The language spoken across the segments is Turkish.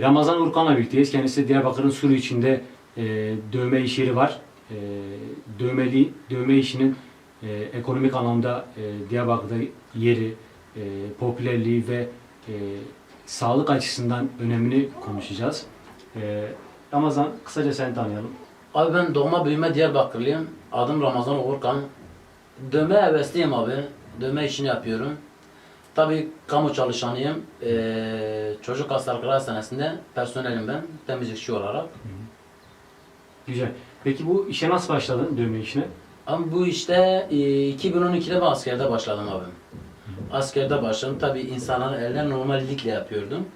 Ramazan Urkan'la birlikteyiz. Kendisi Diyarbakır'ın Suru içinde e, dövme iş yeri var. E, dövmeli dövme işinin e, ekonomik anlamda e, Diyarbakır'da yeri, e, popülerliği ve e, sağlık açısından önemini konuşacağız. E, Ramazan kısaca seni tanıyalım. Abi ben doğma büyüme Diyarbakırlıyım. Adım Ramazan Uğurkan. Dövme hevesliyim abi. Dövme işini yapıyorum. Tabii kamu çalışanıyım. Ee, çocuk hastalıkları hastanesinde personelim ben. Temizlikçi olarak. Güzel. Peki bu işe nasıl başladın dövme işine? Ama bu işte e, 2012'de ben askerde başladım abi. Askerde başladım. Tabii insanların eline normallikle yapıyordum.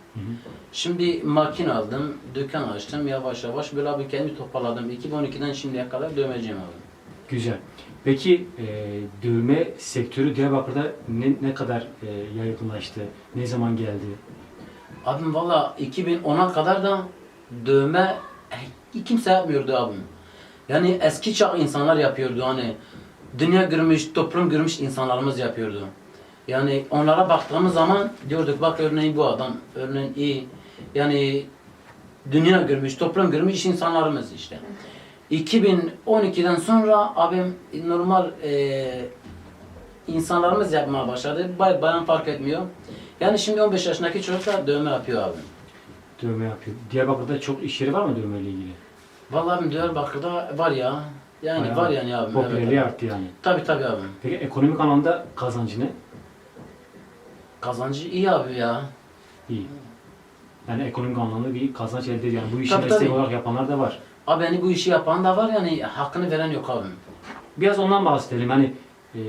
Şimdi makine aldım, dükkan açtım. Yavaş yavaş böyle abi kendimi toparladım. 2012'den şimdiye kadar dövmeciyim abi. Güzel. Peki e, dövme sektörü Diyarbakır'da ne, ne kadar e, yaygınlaştı? Ne zaman geldi? Abim valla 2010'a kadar da dövme eh, kimse yapmıyordu abim. Yani eski çağ insanlar yapıyordu hani dünya görmüş, toplum görmüş insanlarımız yapıyordu. Yani onlara baktığımız zaman diyorduk bak örneğin bu adam, örneğin iyi. Yani dünya görmüş, toplum görmüş insanlarımız işte. 2012'den sonra abim normal eee insanlarımız yapmaya başladı. Bay bayan fark etmiyor. Yani şimdi 15 yaşındaki çocuklar dövme yapıyor abi. Dövme yapıyor. Diyarbakır'da çok iş yeri var mı dövmeyle ilgili? Vallahi abim Diyarbakır'da var ya. Yani Bayağı var yani abim. Popülerliği Evet. arttı yani. Tabii tabii abim. Peki ekonomik anlamda kazancı ne? Kazancı iyi abi ya. İyi. Yani ekonomik anlamda bir kazanç elde ediyor. Yani bu işi Tabii, meslek tabii. olarak yapanlar da var. Abi yani bu işi yapan da var yani hakkını veren yok abim. Biraz ondan bahsedelim. Hani e,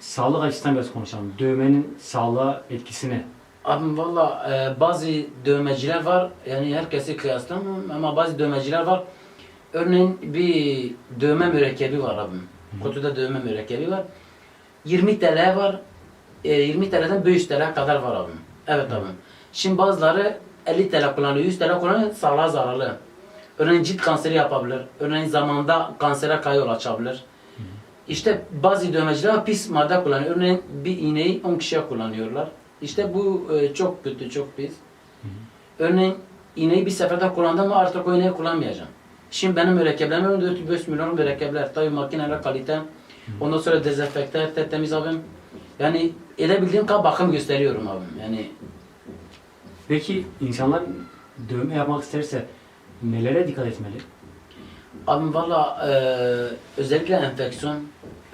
sağlık açısından biraz konuşalım. Dövmenin sağlığa etkisi ne? Abim valla e, bazı dövmeciler var yani herkesi kıyaslamam ama bazı dövmeciler var. Örneğin bir dövme mürekkebi var abim. Kutuda dövme mürekkebi var. 20 TL var. E, 20 TL'den 500 TL kadar var abim. Evet abim. Şimdi bazıları 50 TL kullanıyor, 100 TL kullanıyor, sağlığa zararlı. Örneğin cilt kanseri yapabilir. Örneğin zamanda kansere kayol açabilir. İşte bazı dövmeciler pis madde kullanıyor. Örneğin bir iğneyi 10 kişiye kullanıyorlar. İşte bu e, çok kötü, çok pis. Örneğin iğneyi bir seferde kullandım mı artık o iğneyi kullanmayacağım. Şimdi benim mürekkeplerim 4-5 milyon mürekkepler. Tabii makineler kalite. Ondan sonra dezenfekte, tertemiz abim. Yani edebildiğim kadar bakım gösteriyorum abim. Yani Peki insanlar dövme yapmak isterse nelere dikkat etmeli? Abim valla e, özellikle enfeksiyon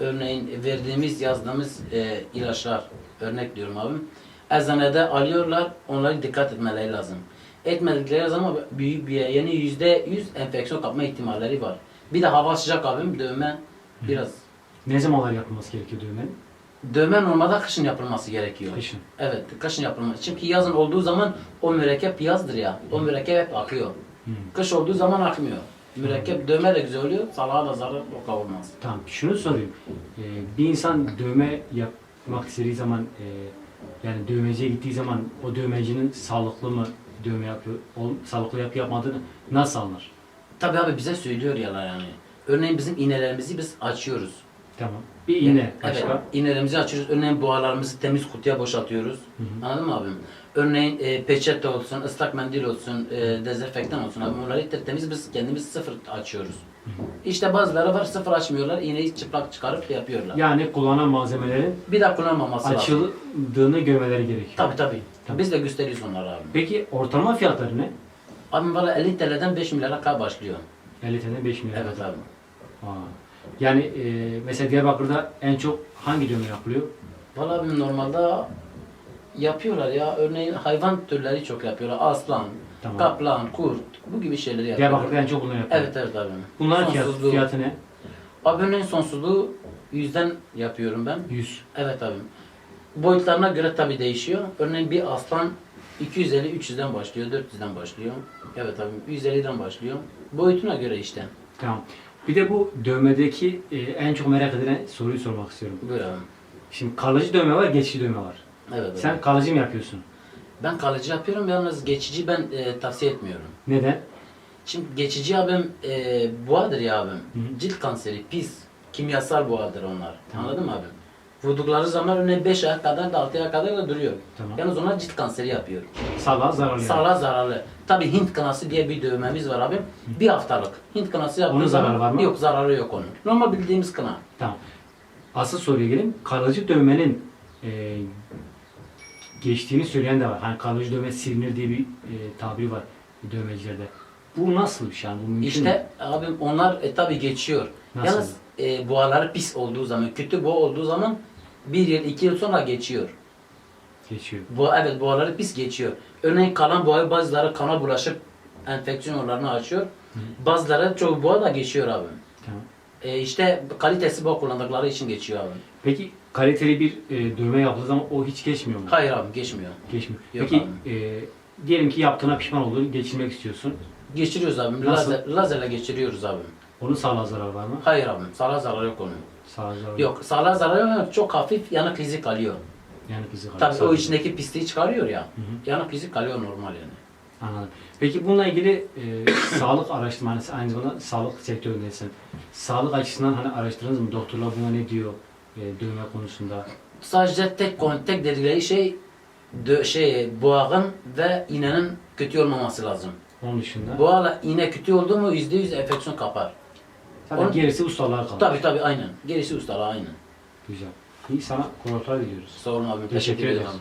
örneğin verdiğimiz yazdığımız e, ilaçlar örnek diyorum abim. Eczanede alıyorlar onlara dikkat etmeleri lazım. Etmedikleri zaman büyük bir yani yüzde yüz enfeksiyon kapma ihtimalleri var. Bir de hava sıcak abim dövme biraz. Ne zamanlar yapılması gerekiyor dövmenin? Dövme normalde kışın yapılması gerekiyor. Kışın. Evet kışın yapılması. Çünkü yazın olduğu zaman o mürekkep yazdır ya. O mürekkep hep akıyor. Hmm. Kış olduğu zaman akmıyor. Mürekkep dövme de güzel oluyor. Salağa da zarar kadar olmaz. Tamam şunu sorayım. Ee, bir insan dövme yapmak istediği zaman e, yani dövmeciye gittiği zaman o dövmecinin sağlıklı mı dövme yapıyor, ol- sağlıklı yapı yapmadığını nasıl anlar? Tabii abi bize söylüyor yalan yani. Örneğin bizim iğnelerimizi biz açıyoruz. Tamam. Bir iğne başka. Evet, iğnelerimizi açıyoruz. Örneğin buharlarımızı temiz kutuya boşaltıyoruz. Anladın mı abim? Örneğin e, peçete olsun, ıslak mendil olsun, e, dezenfektan olsun. Abi onları tertemiz biz kendimiz sıfır açıyoruz. İşte bazıları var sıfır açmıyorlar. İğneyi çıplak çıkarıp yapıyorlar. Yani kullanan malzemelerin Bir daha kullanmaması lazım. açıldığını görmeleri gerekiyor. Tabii tabii. Tamam. Biz de gösteriyoruz onlara abi. Peki ortalama fiyatları ne? Abim valla 50 TL'den 5 milyara kadar başlıyor. 50 TL 5 milyar. Evet abi. Aa. Yani e, mesela Diyarbakır'da en çok hangi dövme yapılıyor? Valla abim normalde yapıyorlar ya. Örneğin hayvan türleri çok yapıyorlar. Aslan, Tamam. kaplan, kurt. Bu gibi şeyleri yapıyorlar. Diyarbakır'da en çok bunları yapıyor. Evet evet abim. Bunların Sonsuzluğu. fiyatı ne? Abi örneğin sonsuzluğu yüzden yapıyorum ben. 100. Evet abim. Boyutlarına göre tabi değişiyor. Örneğin bir aslan 250-300'den başlıyor, 400'den başlıyor. Evet abim 150'den başlıyor. Boyutuna göre işte. Tamam. Bir de bu dövmedeki e, en çok merak edilen soruyu sormak istiyorum. Buyur abim. Şimdi kalıcı dövme var, geçici dövme var. Evet abim. Sen kalıcı mı yapıyorsun? Ben kalıcı yapıyorum yalnız geçici ben e, tavsiye etmiyorum. Neden? Şimdi geçici abim e, boğadır ya abim. hı. Cilt kanseri, pis, kimyasal boğadır onlar. Tamam. Anladın mı abim? Vurdukları zaman örneğin 5 aya kadar da 6 aya kadar da duruyor. Tamam. Yalnız onlar cilt kanseri yapıyor. Sağlığa zararlı. yani. Sağlığa zararlı. Tabi Hint kınası diye bir dövmemiz var abim. Bir haftalık. Hint kınası yaptığı Onun zararı var mı? yok zararı yok onun. Normal bildiğimiz kına. Tamam. Asıl soruya gelelim. Kalıcı dövmenin e, geçtiğini söyleyen de var. Hani kalıcı dövme silinir diye bir e, tabiri var dövmecilerde. Bu nasıl bir şey? Yani bu mümkün mü? İşte abim onlar e, tabi geçiyor. Nasıl? Yalnız e, boğaları pis olduğu zaman, kötü boğa olduğu zaman bir yıl, iki yıl sonra geçiyor. geçiyor. Bu evet boğaları pis geçiyor. Örneğin kalan boğa bazıları kana bulaşıp enfeksiyon yollarını açıyor. Bazıları çok boğa da geçiyor abi. Tamam. E, işte kalitesi boğa kullandıkları için geçiyor abi. Peki kaliteli bir e, dövme yaptığı zaman o hiç geçmiyor mu? Hayır abi geçmiyor. Geçmiyor. Yok Peki e, diyelim ki yaptığına pişman oldun, geçirmek istiyorsun. Geçiriyoruz abi. Nasıl? Lazer, lazerle geçiriyoruz abi. Onun sağlığa zararı var mı? Hayır abi. Sağlığa zarar yok onun. Sağlığa zararı Yok sağlığa zarar yok. Çok hafif yanık izi kalıyor. Yani kızı kalır. Tabii o Sadece. içindeki pisliği çıkarıyor ya. hı. Yanık izi kalıyor normal yani. Anladım. Peki bununla ilgili e, sağlık araştırmanız aynı zamanda sağlık sektöründesin. Sağlık açısından hani araştırdınız mı? Doktorlar buna ne diyor e, dövme konusunda? Sadece tek kontek dedikleri şey dö- şey boğanın ve iğnenin kötü olmaması lazım. Onun dışında Boğayla iğne kötü oldu mu yüzde yüz enfeksiyon kapar. Zaten onun- gerisi ustalığa kalır. Tabii tabii aynen. Gerisi ustalığa aynen. Güzel. İyi sana kolaylıklar diliyoruz. Sağ olun abim. Teşekkür ederim. ederiz. abi.